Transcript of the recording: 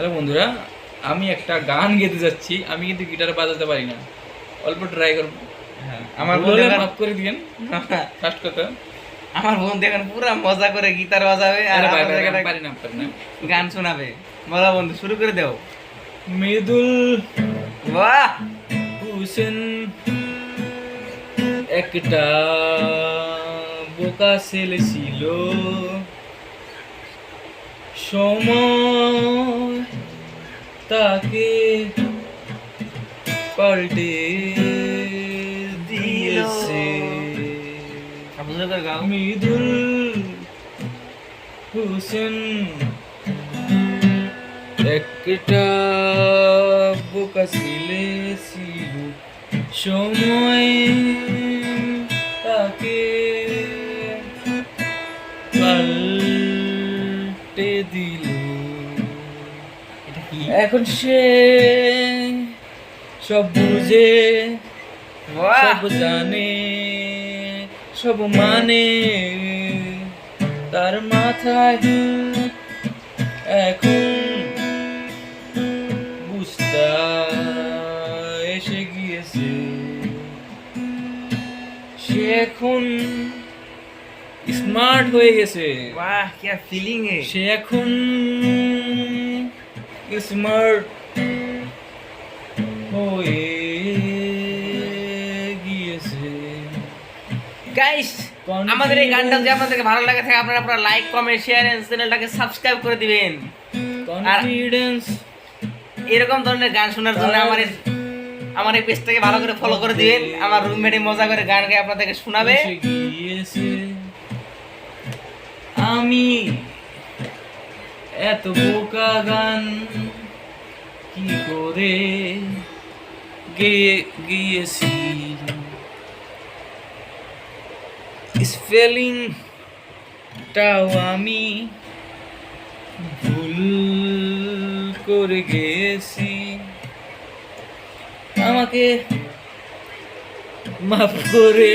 Hello বন্ধুরা আমি একটা গান গেতে যাচ্ছি। আমি কিন্তু গিটার বাজাতে পারি না। অল্প ট্রাই করব। হ্যাঁ, আমার এখন- মাফ করে দিবেন। ফার্স্ট কথা। আমার বোন দেখেন পুরা মজা করে গিটার বাজাবে আর পারি না পারি না। গান শোনাবে। বলা বন্ধু শুরু করে দেও। মৃদুল বাহ! হুসেন একটা বোকা ছেলে ছিল। সময় তাকে পাল্টে দিয়েছে। মৃদুল হুসেন একটা বোকা ছেলে ছিল। সময় তাকে পাল্টে দিল। এখন সে সব বুঝে বাহ! সব জানে সব মানে। তার মাথায় এখন বুঝতে এসে গিয়েছে। সে এখন স্মার্ট হয়ে গেছে। বাহ কি ফিলিং সে এখন স্মার্ট হয়ে গিয়েছে। গাইস আমাদের এই গানটা যদি আপনাদেরকে ভালো লাগে থাকে আপনারা আপনারা লাইক কমেন্ট শেয়ার এন্ড চ্যানেলটাকে সাবস্ক্রাইব করে দিবেন। কনফিডেন্স এরকম ধরনের গান শোনার জন্য আমার আমার এই পেজটাকে ভালো করে ফলো করে দিবেন। আমার রুমমেটে মজা করে গান গায়ে আপনাদেরকে শোনাবে। আমি এত বোকা গান করে গেয়ে গিয়েছি স্পেলিংটাও আমি ভুল করে গেছি আমাকে মাফ করে